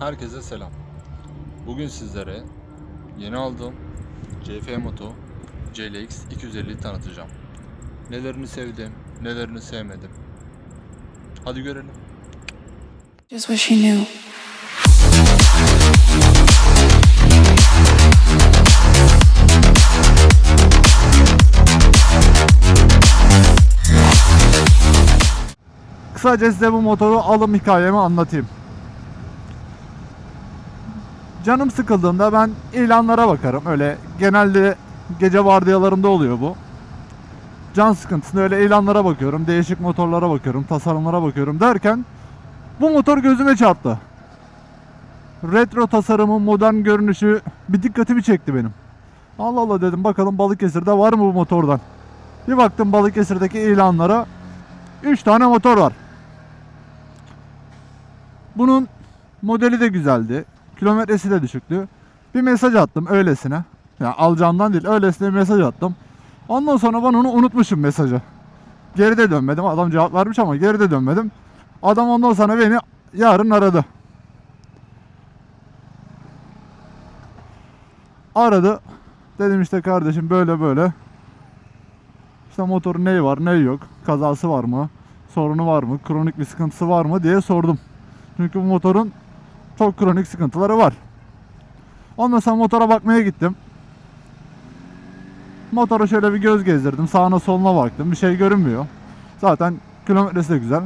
Herkese selam. Bugün sizlere yeni aldığım CF Moto CLX 250'yi tanıtacağım. Nelerini sevdim, nelerini sevmedim. Hadi görelim. Just what she knew. Kısaca size bu motoru alım hikayemi anlatayım. Canım sıkıldığında ben ilanlara bakarım. Öyle genelde gece vardiyalarında oluyor bu. Can sıkıntısında öyle ilanlara bakıyorum. Değişik motorlara bakıyorum. Tasarımlara bakıyorum derken bu motor gözüme çarptı. Retro tasarımı, modern görünüşü bir dikkatimi çekti benim. Allah Allah dedim bakalım Balıkesir'de var mı bu motordan? Bir baktım Balıkesir'deki ilanlara 3 tane motor var. Bunun modeli de güzeldi. Kilometresi de düşüktü. Bir mesaj attım öylesine. Yani alacağımdan değil öylesine bir mesaj attım. Ondan sonra ben onu unutmuşum mesajı. Geride dönmedim. Adam cevap vermiş ama geride dönmedim. Adam ondan sonra beni yarın aradı. Aradı. Dedim işte kardeşim böyle böyle. İşte motorun neyi var neyi yok. Kazası var mı? Sorunu var mı? Kronik bir sıkıntısı var mı diye sordum. Çünkü bu motorun çok kronik sıkıntıları var. Ondan sonra motora bakmaya gittim. Motora şöyle bir göz gezdirdim. Sağına soluna baktım. Bir şey görünmüyor. Zaten kilometresi de güzel.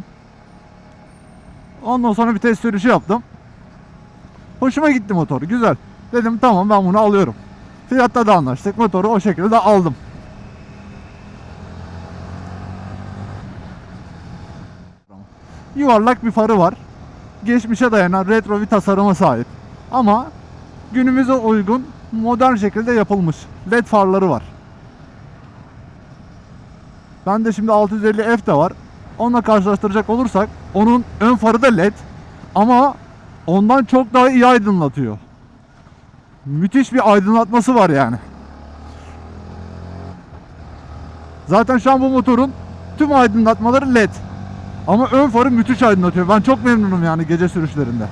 Ondan sonra bir test sürüşü yaptım. Hoşuma gitti motor. Güzel. Dedim tamam ben bunu alıyorum. Fiyatta da anlaştık. Motoru o şekilde aldım. Yuvarlak bir farı var. Geçmişe dayanan retro bir tasarıma sahip. Ama günümüze uygun modern şekilde yapılmış. LED farları var. Ben de şimdi 650F de var. Onunla karşılaştıracak olursak onun ön farı da LED ama ondan çok daha iyi aydınlatıyor. Müthiş bir aydınlatması var yani. Zaten şu an bu motorun tüm aydınlatmaları LED. Ama ön farı müthiş aydınlatıyor. Ben çok memnunum yani gece sürüşlerinde.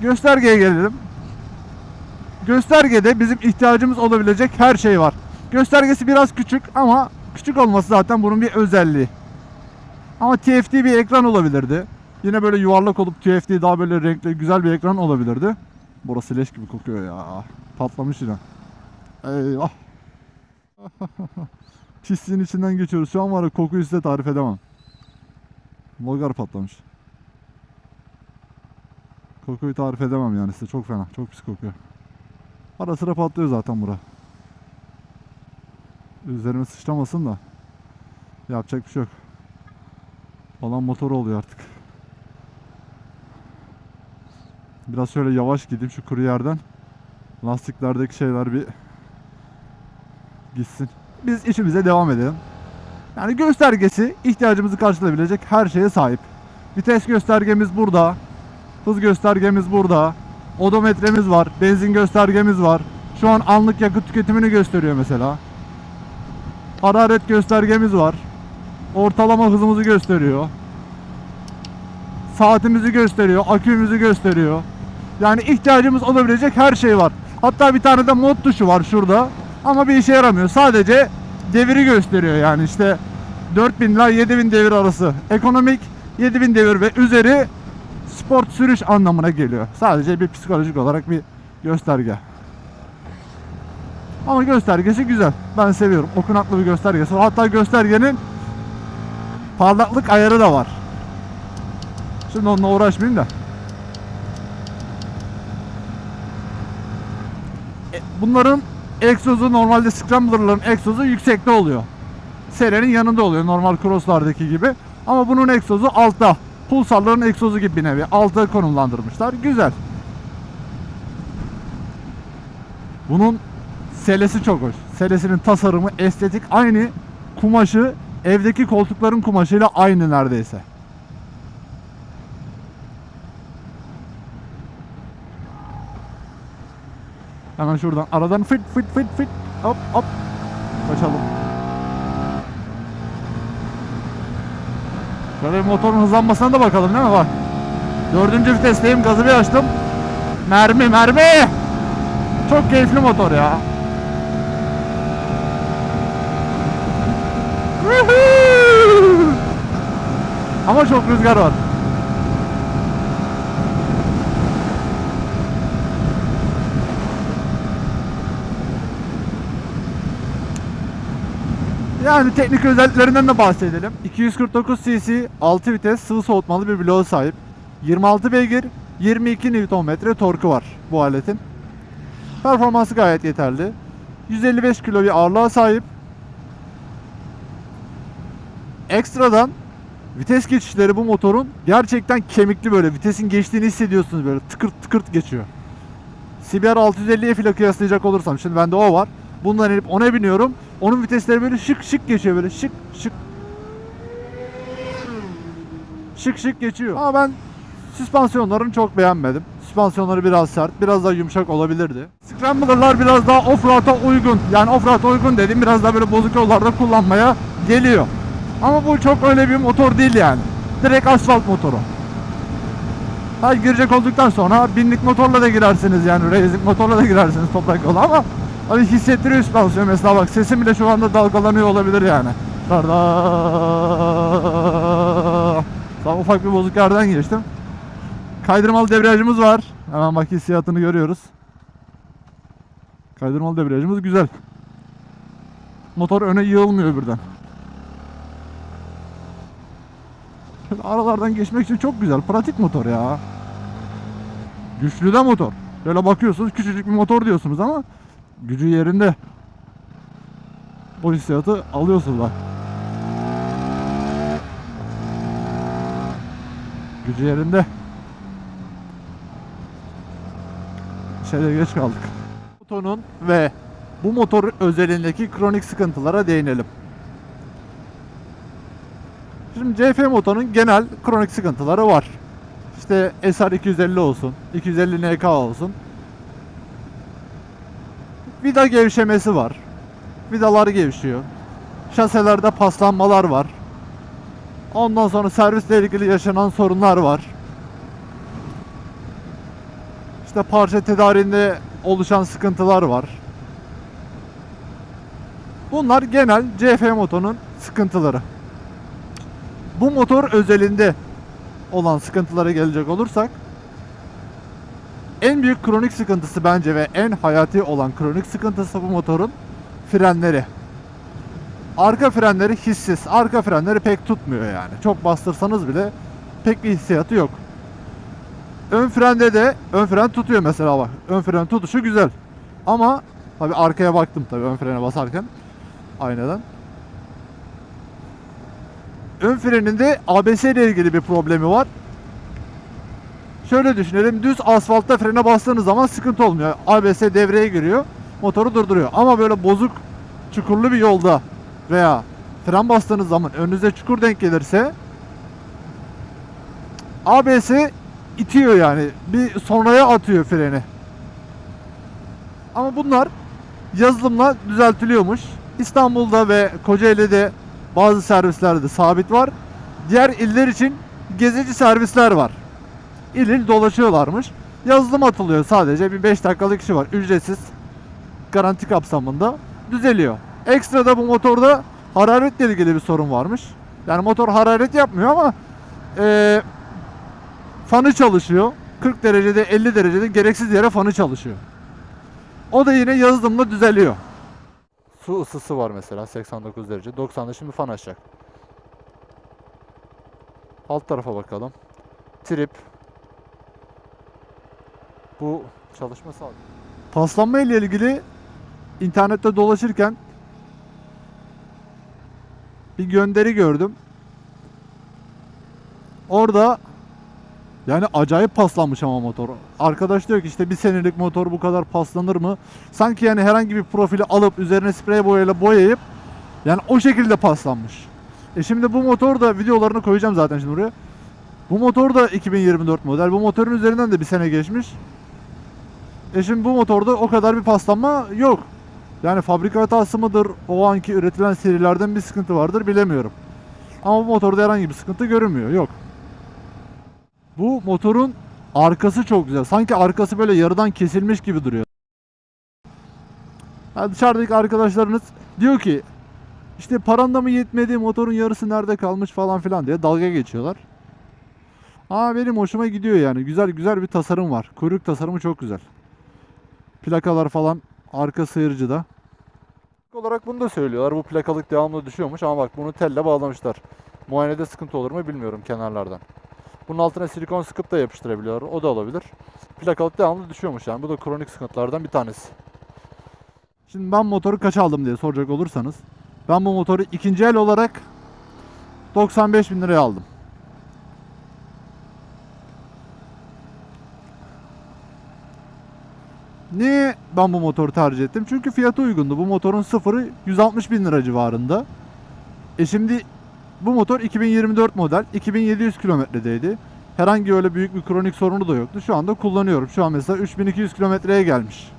Göstergeye gelelim. Göstergede bizim ihtiyacımız olabilecek her şey var. Göstergesi biraz küçük ama küçük olması zaten bunun bir özelliği. Ama TFT bir ekran olabilirdi. Yine böyle yuvarlak olup TFT daha böyle renkli güzel bir ekran olabilirdi. Burası leş gibi kokuyor ya. Patlamış yine. Eyvah. Pisliğin içinden geçiyoruz. Şu an var kokuyu size tarif edemem. Logar patlamış. Kokuyu tarif edemem yani size. Çok fena. Çok pis kokuyor. Ara sıra patlıyor zaten bura. Üzerime sıçramasın da. Yapacak bir şey yok. Olan motor oluyor artık. Biraz şöyle yavaş gideyim şu kuru yerden. Lastiklerdeki şeyler bir gitsin. Biz işimize devam edelim. Yani göstergesi ihtiyacımızı karşılayabilecek her şeye sahip. Vites göstergemiz burada. Hız göstergemiz burada. Odometremiz var. Benzin göstergemiz var. Şu an anlık yakıt tüketimini gösteriyor mesela. Hararet göstergemiz var. Ortalama hızımızı gösteriyor. Saatimizi gösteriyor. Akümüzü gösteriyor. Yani ihtiyacımız olabilecek her şey var. Hatta bir tane de mod tuşu var şurada. Ama bir işe yaramıyor. Sadece deviri gösteriyor yani işte 4000 ile 7000 devir arası. Ekonomik 7000 devir ve üzeri sport sürüş anlamına geliyor. Sadece bir psikolojik olarak bir gösterge. Ama göstergesi güzel. Ben seviyorum. Okunaklı bir göstergesi. Hatta göstergenin parlaklık ayarı da var. Şimdi onunla uğraşmayayım da. E, Bunların egzozu normalde Scrambler'ların egzozu yüksekte oluyor. Serenin yanında oluyor normal Cross'lardaki gibi. Ama bunun egzozu altta. Pulsarların egzozu gibi bir nevi. Alta konumlandırmışlar. Güzel. Bunun selesi çok hoş. Selesinin tasarımı, estetik aynı kumaşı evdeki koltukların kumaşıyla aynı neredeyse. Hemen şuradan aradan fit fit fit fit hop hop kaçalım. Şöyle motorun hızlanmasına da bakalım değil mi bak. Dördüncü vitesteyim gazı bir açtım. Mermi mermi. Çok keyifli motor ya. Ama çok rüzgar var. Yani teknik özelliklerinden de bahsedelim. 249 cc 6 vites sıvı soğutmalı bir bloğa sahip. 26 beygir 22 Nm torku var bu aletin. Performansı gayet yeterli. 155 kilo bir ağırlığa sahip. Ekstradan vites geçişleri bu motorun gerçekten kemikli böyle vitesin geçtiğini hissediyorsunuz böyle tıkırt tıkırt geçiyor. CBR 650F ile kıyaslayacak olursam şimdi bende o var. Bundan inip ona biniyorum. Onun vitesleri böyle şık şık geçiyor böyle şık şık. Şık şık geçiyor. Ama ben süspansiyonlarını çok beğenmedim. Süspansiyonları biraz sert, biraz daha yumuşak olabilirdi. Scrambler'lar biraz daha offroad'a uygun. Yani offroad'a uygun dediğim biraz daha böyle bozuk yollarda kullanmaya geliyor. Ama bu çok öyle bir motor değil yani. Direkt asfalt motoru. Ha girecek olduktan sonra binlik motorla da girersiniz yani racing motorla da girersiniz toprak yolu ama hani hissettiriyor süspansiyon mesela bak sesim bile şu anda dalgalanıyor olabilir yani. Karda. Tam ufak bir bozuk yerden geçtim. Kaydırmalı debriyajımız var. Hemen bak hissiyatını görüyoruz. Kaydırmalı debriyajımız güzel. Motor öne yığılmıyor birden. Şöyle aralardan geçmek için çok güzel. Pratik motor ya. Güçlü de motor. Böyle bakıyorsunuz küçücük bir motor diyorsunuz ama gücü yerinde. O hissiyatı alıyorsunuz bak. Gücü yerinde. Şeyde geç kaldık. Motorun ve bu motor özelindeki kronik sıkıntılara değinelim. Şimdi CF motorun genel kronik sıkıntıları var. İşte SR 250 olsun, 250 NK olsun. Vida gevşemesi var. Vidalar gevşiyor. Şaselerde paslanmalar var. Ondan sonra servisle ilgili yaşanan sorunlar var. İşte parça tedariğinde oluşan sıkıntılar var. Bunlar genel CF motorunun sıkıntıları. Bu motor özelinde olan sıkıntılara gelecek olursak en büyük kronik sıkıntısı bence ve en hayati olan kronik sıkıntısı bu motorun frenleri. Arka frenleri hissiz. Arka frenleri pek tutmuyor yani. Çok bastırsanız bile pek bir hissiyatı yok. Ön frende de ön fren tutuyor mesela bak. Ön fren tutuşu güzel. Ama tabi arkaya baktım tabi ön frene basarken aynadan. Ön freninde ABS ile ilgili bir problemi var. Şöyle düşünelim. Düz asfaltta frene bastığınız zaman sıkıntı olmuyor. ABS devreye giriyor. Motoru durduruyor. Ama böyle bozuk çukurlu bir yolda veya fren bastığınız zaman önünüze çukur denk gelirse ABS itiyor yani. Bir sonraya atıyor freni. Ama bunlar yazılımla düzeltiliyormuş. İstanbul'da ve Kocaeli'de bazı servislerde sabit var. Diğer iller için gezici servisler var. İl il dolaşıyorlarmış. Yazılım atılıyor sadece. Bir 5 dakikalık işi var. Ücretsiz. Garanti kapsamında düzeliyor. Ekstra da bu motorda hararetle ilgili bir sorun varmış. Yani motor hararet yapmıyor ama eee fanı çalışıyor. 40 derecede 50 derecede gereksiz yere fanı çalışıyor. O da yine yazılımla düzeliyor. Su ısısı var mesela 89 derece. 90'da şimdi fan açacak. Alt tarafa bakalım. Trip. Bu çalışma sağlıyor. Paslanma ile ilgili internette dolaşırken bir gönderi gördüm. Orada yani acayip paslanmış ama motor. Arkadaş diyor ki işte bir senelik motor bu kadar paslanır mı? Sanki yani herhangi bir profili alıp üzerine sprey boyayla boyayıp yani o şekilde paslanmış. E şimdi bu motor da videolarını koyacağım zaten şimdi buraya. Bu motor da 2024 model. Bu motorun üzerinden de bir sene geçmiş. E şimdi bu motorda o kadar bir paslanma yok. Yani fabrika hatası mıdır? O anki üretilen serilerden bir sıkıntı vardır bilemiyorum. Ama bu motorda herhangi bir sıkıntı görünmüyor. Yok. Bu motorun arkası çok güzel. Sanki arkası böyle yarıdan kesilmiş gibi duruyor. Yani dışarıdaki arkadaşlarınız diyor ki işte paran da mı yetmedi motorun yarısı nerede kalmış falan filan diye dalga geçiyorlar. Aa benim hoşuma gidiyor yani. Güzel güzel bir tasarım var. Kuyruk tasarımı çok güzel. Plakalar falan arka sıyırıcıda. olarak bunu da söylüyorlar. Bu plakalık devamlı düşüyormuş ama bak bunu telle bağlamışlar. Muayenede sıkıntı olur mu bilmiyorum kenarlardan. Bunun altına silikon sıkıp da yapıştırabiliyor. O da olabilir. Plakalık devamlı düşüyormuş yani. Bu da kronik sıkıntılardan bir tanesi. Şimdi ben motoru kaç aldım diye soracak olursanız. Ben bu motoru ikinci el olarak 95 bin liraya aldım. Niye ben bu motoru tercih ettim? Çünkü fiyatı uygundu. Bu motorun sıfırı 160 bin lira civarında. E şimdi bu motor 2024 model 2700 kilometredeydi. Herhangi öyle büyük bir kronik sorunu da yoktu. Şu anda kullanıyorum. Şu an mesela 3200 kilometreye gelmiş.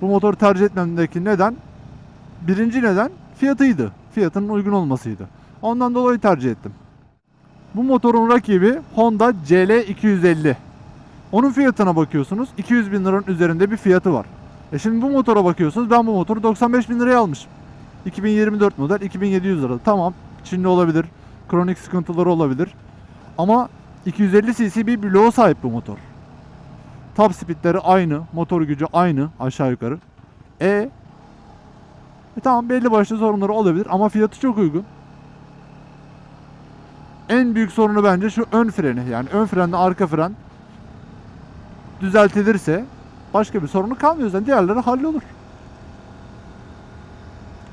Bu motoru tercih etmemdeki neden? Birinci neden fiyatıydı. Fiyatının uygun olmasıydı. Ondan dolayı tercih ettim. Bu motorun rakibi Honda CL250. Onun fiyatına bakıyorsunuz 200 bin liranın üzerinde bir fiyatı var. E şimdi bu motora bakıyorsunuz ben bu motoru 95 bin liraya almışım. 2024 model 2700 lira. Tamam Çinli olabilir. Kronik sıkıntıları olabilir. Ama 250 cc bir bloğa sahip bu motor. Top speedleri aynı. Motor gücü aynı aşağı yukarı. E, e tamam belli başlı sorunları olabilir ama fiyatı çok uygun. En büyük sorunu bence şu ön freni. Yani ön frenle arka fren düzeltilirse başka bir sorunu kalmıyor zaten. Diğerleri hallolur.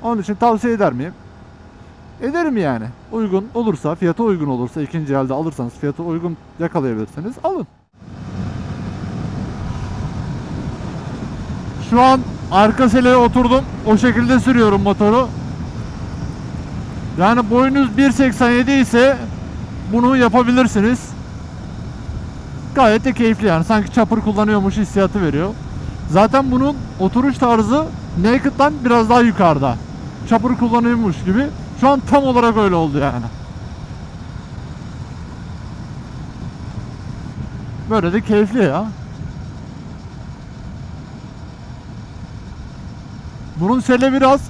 Onun için tavsiye eder miyim? Ederim yani. Uygun olursa, fiyatı uygun olursa ikinci elde alırsanız fiyatı uygun yakalayabilirseniz alın. Şu an arka seleye oturdum. O şekilde sürüyorum motoru. Yani boyunuz 1.87 ise bunu yapabilirsiniz. Gayet de keyifli yani. Sanki chopper kullanıyormuş hissiyatı veriyor. Zaten bunun oturuş tarzı Naked'dan biraz daha yukarıda. Chopper kullanıyormuş gibi. Şu an tam olarak öyle oldu yani. Böyle de keyifli ya. Bunun sele biraz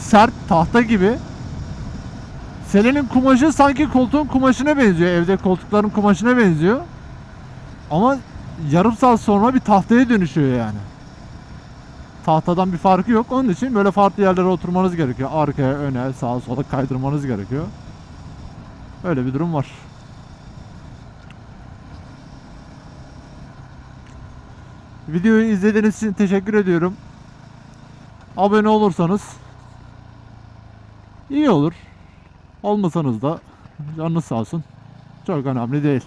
sert tahta gibi. Selenin kumaşı sanki koltuğun kumaşına benziyor. Evde koltukların kumaşına benziyor. Ama yarım saat sonra bir tahtaya dönüşüyor yani. Tahtadan bir farkı yok. Onun için böyle farklı yerlere oturmanız gerekiyor. Arkaya, öne, sağa, sola kaydırmanız gerekiyor. Öyle bir durum var. Videoyu izlediğiniz için teşekkür ediyorum. Abone olursanız iyi olur. Olmasanız da canınız sağ olsun. Çok önemli değil.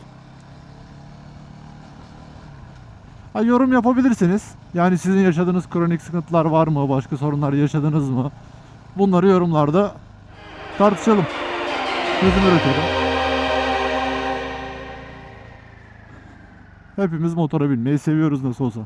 Ha, yorum yapabilirsiniz. Yani sizin yaşadığınız kronik sıkıntılar var mı? Başka sorunlar yaşadınız mı? Bunları yorumlarda tartışalım. Çözüm üretelim. Hepimiz motora binmeyi seviyoruz nasıl olsa.